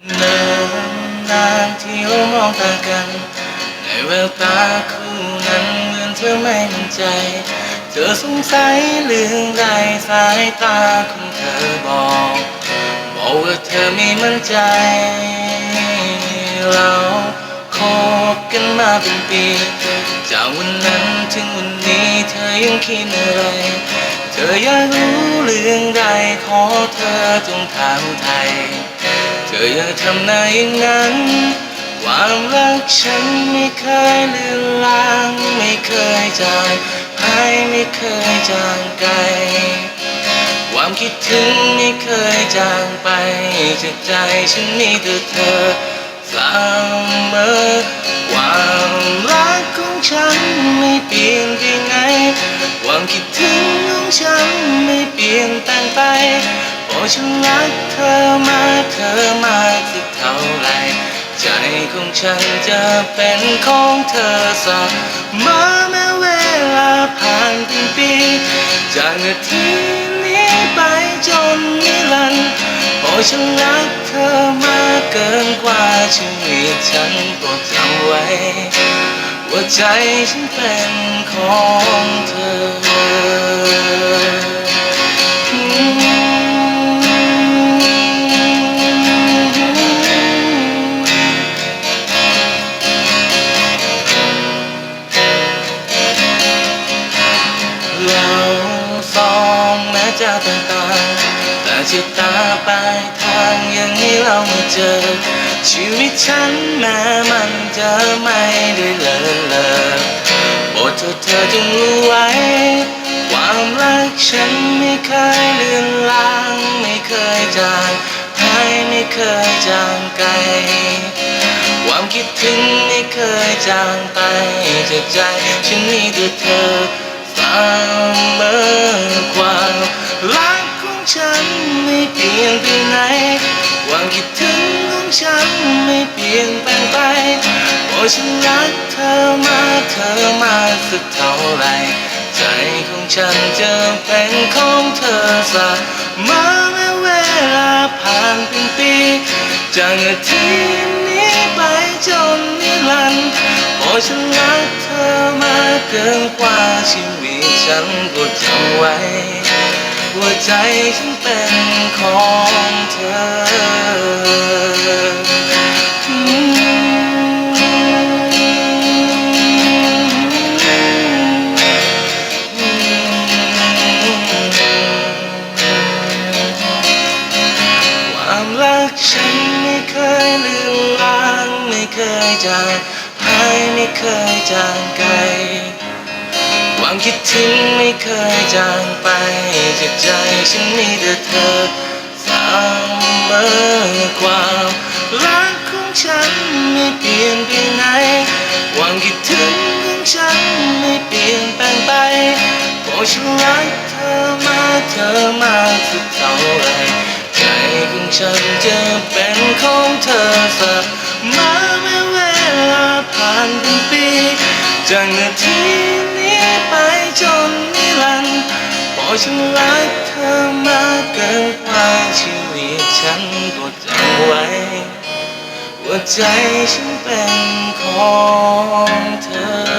นินนานที่เรามองตากัน ในแววตาคู่นั้นเหมือนเธอไม่มั่นใจ เธอสงสัยเรื่องใดสายตาของเธอบอก บอกว่าเธอไม่มั่นใจ เราคบกันมาเป็นปี จากวันนั้นถึงวันนี้เธอยังคิดอะไร เธออยากรู้เรื่องใดขอเธอจงถามไทย เธออยาทำหน้าอย่างนั้น ความรักฉันไม่เคยเลือนลางไม่เคยจางหายไม่เคยจางไกล ความคิดถึงไม่เคยจางไปจากใจฉันมีแต่เธอเสมอความรักของฉันไม่เปลี่ยนไปไหนความคิดถึงของฉันไม่เปลี่ยนแปลงไป ฉันรักเธอมากเธอมากสักเท่าไหรใจของฉันจะเป็นของเธอเสมอแม้เวลาผ่านเป็นปีจากนาทีนี้ไปจนนิรันดร์เพราะฉันรักเธอมากเกินกว่าชีวิตฉันโปรดจำไว้ ว่าใจฉันเป็นของเธอ องแม้จะต่างๆแต่ชะตาปทางยังให้เรามาเจอ ชีวิตฉันแม้มันจะไม่ได้เลิศเลอโปรดเธอเธอจงรู้ไว้ ความรักฉันไม่เคยเลือนลางไม่เคยจางหายไม่เคยจางไกลความคิดถึงไม่เคยจางไปจากใจฉันมีแต่เธอเสมอความ รักของฉันไม่เปลี่ยนไปไหนความคิดถึงของฉันไม่เปลี่ยนแปลงไปเพราะฉันรักเธอมาเธอมาสักเท่าไหรใจของฉันจะเป็นของเธอสักมาแม้เวลาผ่านเป็นปีจากนาทีนี้ไปจนนิรันดร์เพราะฉันรักเธอมาเกินกว่าชีวิตฉันก็จำไว้ ว่าใจฉันเป็นของเธอความรักฉันไม่เคยลือนลางไม่เคยจางหายไม่เคยจางไกล ความคิดถึงไม่เคยจางไปจากใจฉันมีแต่เธอเสมอความรักของฉันไม่เปลี่ยนไปไหนความคิดถึงของฉันไม่เปลี่ยนแปลงไปเพราะฉันรักเธอมากเธอมากสักเท่าไรใจของฉันจะเป็นของเธอสักมาแม้เวลาผ่านเป็นปีจากนาที จนนิรันดร์พอฉันรักเธอมากเกินกว่าชีวิตฉันก็จำไว้ ว่าใจฉันเป็นของเธอ